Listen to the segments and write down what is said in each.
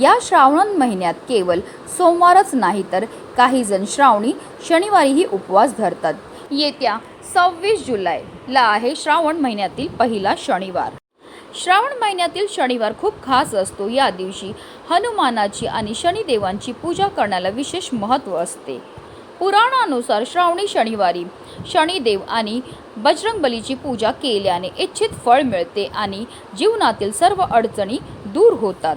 या श्रावण महिन्यात केवळ सोमवारच नाही तर काही जण श्रावणी शनिवारीही उपवास धरतात. येत्या सव्वीस जुलैला आहे श्रावण महिन्यातील पहिला शनिवार. श्रावण महिन्यातील शनिवार खूप खास असतो. या दिवशी हनुमानाची आणि शनिदेवांची पूजा करण्याला विशेष महत्त्व असते. पुराणानुसार श्रावणी शनिवारी शनिदेव आणि बजरंगबलीची पूजा केल्याने इच्छित फळ मिळते आणि जीवनातील सर्व अडचणी दूर होतात.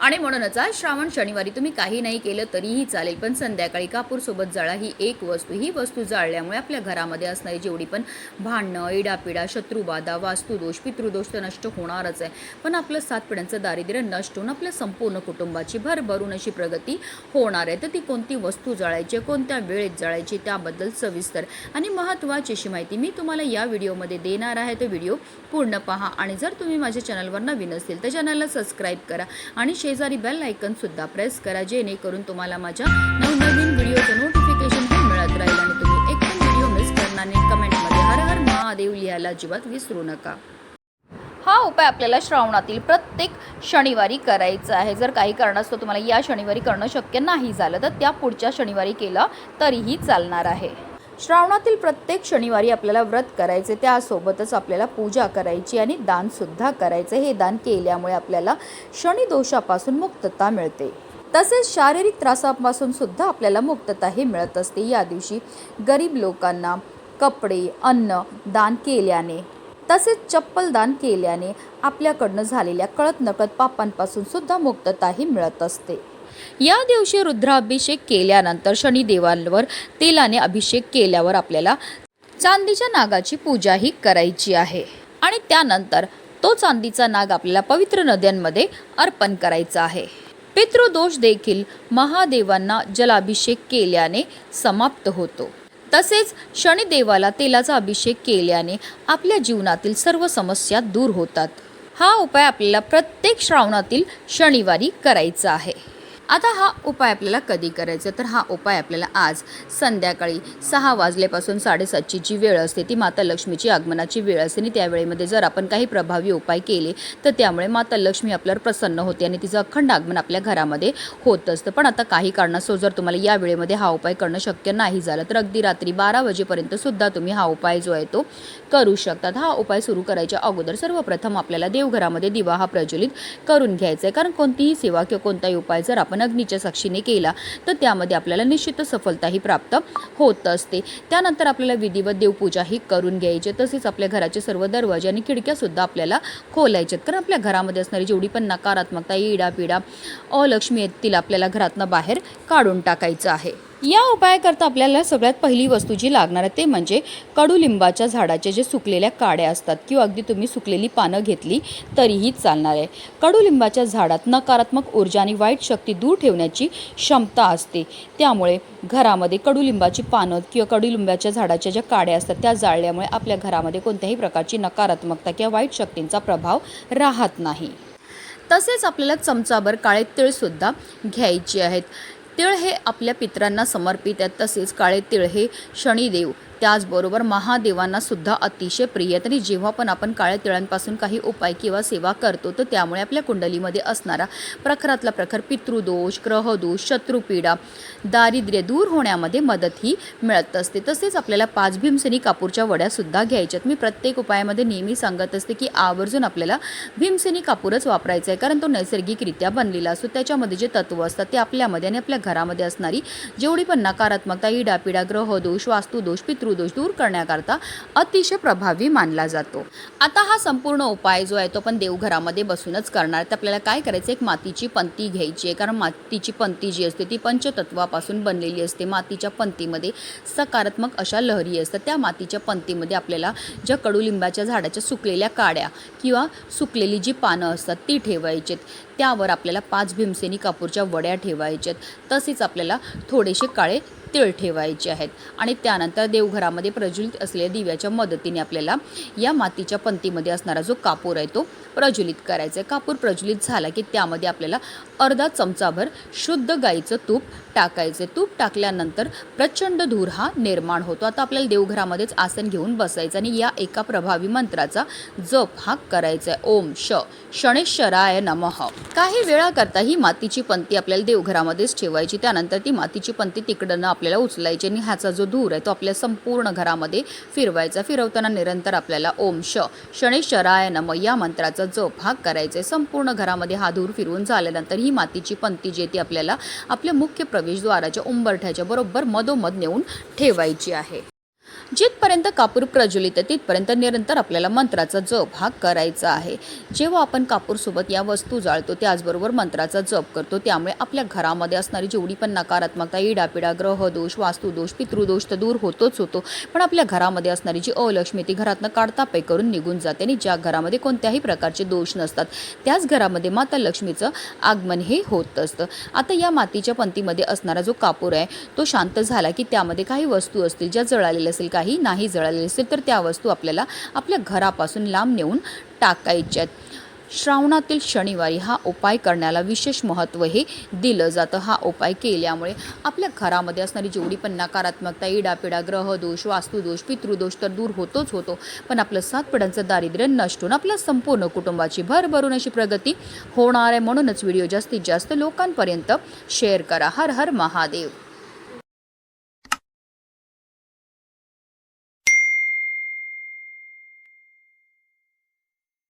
आणि म्हणूनच आज श्रावण शनिवारी तुम्ही काही नाही केलं तरीही चालेल पण संध्याकाळी कापूरसोबत जाळा ही एक वस्तू. ही वस्तू जाळल्यामुळे आपल्या घरामध्ये असणारी जेवढी पण भांडणं इडापिडा शत्रुबाधा वास्तुदोष पितृदोष तर नष्ट होणारच आहे. पण आपलं सात पिढ्यांचं दारिद्र्य नष्ट होऊन आपल्या संपूर्ण कुटुंबाची भरभरून अशी प्रगती होणार आहे. तर ती कोणती वस्तू जाळायची कोणत्या वेळेत जाळायची त्याबद्दल सविस्तर आणि महत्त्वाची अशी माहिती मी तुम्हाला या व्हिडिओमध्ये देणार आहे. तो व्हिडिओ पूर्ण पहा आणि जर तुम्ही माझ्या चॅनलवर नवीन असतील तर चॅनलला सबस्क्राईब करा आणि शेजारी बेल आयकन सुद्धा प्रेस करा जेणेकरून तुम्हाला माझ्या नवनवीन व्हिडिओचं नोटिफिकेशन हे मिळत राहील आणि तुम्ही एक पण व्हिडिओ मिस करणार नाही. कमेंटमध्ये हर हर महादेव लिहायला अजिबात विसरू नका. हा उपाय आपल्याला श्रावणातील प्रत्येक शनिवारी करायचा आहे. जर काही कारणास्तव तुम्हाला या शनिवारी करणं शक्य नाही झालं तर त्या पुढच्या शनिवारी केलं तरीही चालणार आहे. श्रावणातील प्रत्येक शनिवारी आपल्याला व्रत करायचे त्यासोबतच आपल्याला पूजा करायची आणि दानसुद्धा करायचे. हे दान केल्यामुळे आपल्याला शनिदोषापासून मुक्तता मिळते. तसेच शारीरिक त्रासापासून सुद्धा आपल्याला मुक्तता हे मिळत असते. या दिवशी गरीब लोकांना कपडे अन्न दान केल्याने तसेच चप्पल दान केल्याने आपल्याकडनं झालेल्या कळत नकळत पापांपासून सुद्धा मुक्तताही मिळत असते. या दिवशी रुद्राभिषेक केल्यानंतर शनिदेवांवर तेलाने अभिषेक केल्यावर आपल्याला चांदीच्या नागाची पूजाही करायची आहे. आणि त्यानंतर तो चांदीचा नाग आपल्याला पवित्र नद्यांमध्ये अर्पण करायचा आहे. पितृदोष देखील महादेवांना जलाभिषेक केल्याने समाप्त होतो. तसेच शनिदेवाला तेलाचा अभिषेक केल्याने आपल्या जीवनातील सर्व समस्या दूर होतात. हा उपाय आपल्याला प्रत्येक श्रावणातील शनिवारी करायचा आहे. आता हा उपाय आपल्याला कधी करायचा? तर हा उपाय आपल्याला आज संध्याकाळी सहा वाजल्यापासून साडेसातची जी वेळ असते ती माता लक्ष्मीची आगमनाची वेळ असते आणि त्या वेळेमध्ये जर आपण काही प्रभावी उपाय केले तर त्यामुळे माता लक्ष्मी आपल्यावर प्रसन्न होते आणि तिचं अखंड आगमन आपल्या घरामध्ये होत असतं. पण आता काही कारणास्तव जर तुम्हाला या वेळेमध्ये हा उपाय करणं शक्य नाही झालं तर अगदी रात्री बारा वाजेपर्यंत सुद्धा तुम्ही हा उपाय जो आहे तो करू शकतात. हा उपाय सुरू करायच्या अगोदर सर्वप्रथम आपल्याला देवघरामध्ये दिवा हा प्रज्वलित करून घ्यायचा आहे. कारण कोणतीही सेवा किंवा कोणताही उपाय जर आपण अग्नीच्या साक्षीने केला तर त्यामध्ये आपल्याला निश्चित सफलताही प्राप्त होत असते. त्यानंतर आपल्याला विधिवत देवपूजाही करून घ्यायची तसेच आपल्या घराचे सर्व दरवाजे आणि खिडक्यासुद्धा आपल्याला खोलायच्यात कारण आपल्या घरामध्ये असणारी जेवढी पण नकारात्मकता इडापिडा अलक्ष्मी येतील आपल्याला घरातनं बाहेर काढून टाकायचं आहे. या उपायाकरता आपल्याला सगळ्यात पहिली वस्तू जी लागणार आहे ते म्हणजे कडुलिंबाच्या झाडाचे जे सुकलेल्या काड्या असतात किंवा अगदी तुम्ही सुकलेली पानं घेतली तरीही चालणार आहे. कडुलिंबाच्या झाडात नकारात्मक ऊर्जा आणि वाईट शक्ती दूर ठेवण्याची क्षमता असते. त्यामुळे घरामध्ये कडुलिंबाची पानं किंवा कडुलिंबाच्या झाडाच्या ज्या काड्या असतात त्या जाळल्यामुळे आपल्या घरामध्ये कोणत्याही प्रकारची नकारात्मकता किंवा वाईट शक्तींचा प्रभाव राहत नाही. तसेच आपल्याला चमचाभर काळे तिळसुद्धा घ्यायचे आहेत. तिळ हे आपल्या पितरांना समर्पित आहेत. तसेच काळे तिळ हे शनिदेव त्याचबरोबर महादेवांना सुद्धा अतिशय प्रिय. तरी जेव्हा पण आपण काळ्या तिळांपासून काही उपाय किंवा सेवा करतो तर त्यामुळे आपल्या कुंडलीमध्ये असणारा प्रखरातला प्रखर पितृदोष ग्रहदोष शत्रुपीडा दारिद्र्य दूर होण्यामध्ये मदत ही मिळत असते. तसेच आपल्याला पाच भीमसेनी कापूरच्या वड्यासुद्धा घ्यायच्यात. मी प्रत्येक उपायामध्ये नेहमी सांगत असते की आवर्जून आपल्याला भीमसेनी कापूरच वापरायचा आहे कारण तो नैसर्गिकरित्या बनलेला असतो. त्याच्यामध्ये जे तत्व असतात ते आपल्यामध्ये आणि आपल्या घरामध्ये असणारी जेवढी पण नकारात्मकता इडापिडा ग्रहदोष वास्तुदोष पितृ पितृदोष दूर करण्याकरता अतिशय प्रभावी मानला जातो. आता हा संपूर्ण उपाय जो आहे तो आपण देवघरामध्ये बसूनच करणार. तर आपल्याला काय करायचं? एक मातीची पंती घ्यायची आहे. कारण मातीची पंती जी असते ती पंचतत्वापासून बनलेली असते. मातीच्या पंतीमध्ये सकारात्मक अशा लहरी असतात. त्या मातीच्या पंतीमध्ये आपल्याला ज्या कडुलिंबाच्या झाडाच्या सुकलेल्या काड्या किंवा सुकलेली जी पानं असतात ती ठेवायची त्यावर आपल्याला पाच भीमसेनी कापूरच्या वड्या ठेवायच्या आहेत तसेच आपल्याला थोडेसे काळे तिळ ठेवायचे आहेत. आणि त्यानंतर देवघरामध्ये प्रज्वलित असलेल्या दिव्याच्या मदतीने आपल्याला या मातीच्या पंतीमध्ये असणारा जो कापूर आहे तो प्रज्वलित करायचा आहे. कापूर प्रज्वलित झाला की त्यामध्ये आपल्याला अर्धा चमचाभर शुद्ध गाईचं तूप टाकायचं तूप टाकल्यानंतर प्रचंड धूर हा निर्माण होतो. आता आपल्याला देवघरामध्येच आसन घेऊन बसायचं आणि या एका प्रभावी मंत्राचा जप हा करायचा आहे. ओम श शणेश्वराय नमः. काही वेळाकरता ही मातीची पंती आपल्याला देवघरामध्येच ठेवायची. त्यानंतर ती मातीची पंती तिकडनं आपल्याला उचलायची आणि ह्याचा जो धूर आहे तो आपल्या संपूर्ण घरामध्ये फिरवायचा. फिरवताना निरंतर आपल्याला ओम श शणेश्वराय नम या मंत्राचा जप हा करायचा. आहे संपूर्ण घरामध्ये हा धूर फिरवून झाल्यानंतर ही मातीची पंती जी आहे ती आपल्याला आपल्या मुख्य प्रवेशद्वाराच्या उंबरठ्याच्या बरोबर मधोमध नेऊन ठेवायची आहे. जिथपर्यंत कापूर प्रज्वलित आहे तिथपर्यंत निरंतर आपल्याला मंत्राचा जप हा करायचा आहे. जेव्हा आपण कापूरसोबत या वस्तू जाळतो त्याचबरोबर मंत्राचा जप करतो त्यामुळे आपल्या घरामध्ये असणारी जेवढी पण नकारात्मकता इडापिडा ग्रहदोष वास्तुदोष पितृदोष तर दूर होतोच होतो. पण आपल्या घरामध्ये असणारी जी अलक्ष्मी ती घरातनं काढता करून निघून जाते आणि ज्या घरामध्ये कोणत्याही प्रकारचे दोष नसतात त्याच घरामध्ये माता लक्ष्मीचं आगमन हे होत असतं. आता या मातीच्या पंतीमध्ये असणारा जो कापूर आहे तो शांत झाला की त्यामध्ये काही वस्तू असतील ज्या जळालेल्या असेल काही नाही जळालेले असेल तर त्या वस्तू आपल्याला आपल्या घरापासून लांब नेऊन टाकायच्यात. श्रावणातील शनिवारी हा उपाय करण्याला विशेष महत्त्व हे दिलं जातं. हा उपाय केल्यामुळे आपल्या घरामध्ये असणारी जेवढी पण नकारात्मकता इडापिडा ग्रहदोष वास्तुदोष पितृदोष तर दूर होतोच होतो. पण आपलं सात पिढ्यांचं दारिद्र्य नष्ट होऊन आपल्या संपूर्ण कुटुंबाची भरभरून अशी प्रगती होणार आहे. म्हणूनच व्हिडिओ जास्तीत जास्त लोकांपर्यंत शेअर करा. हर हर महादेव.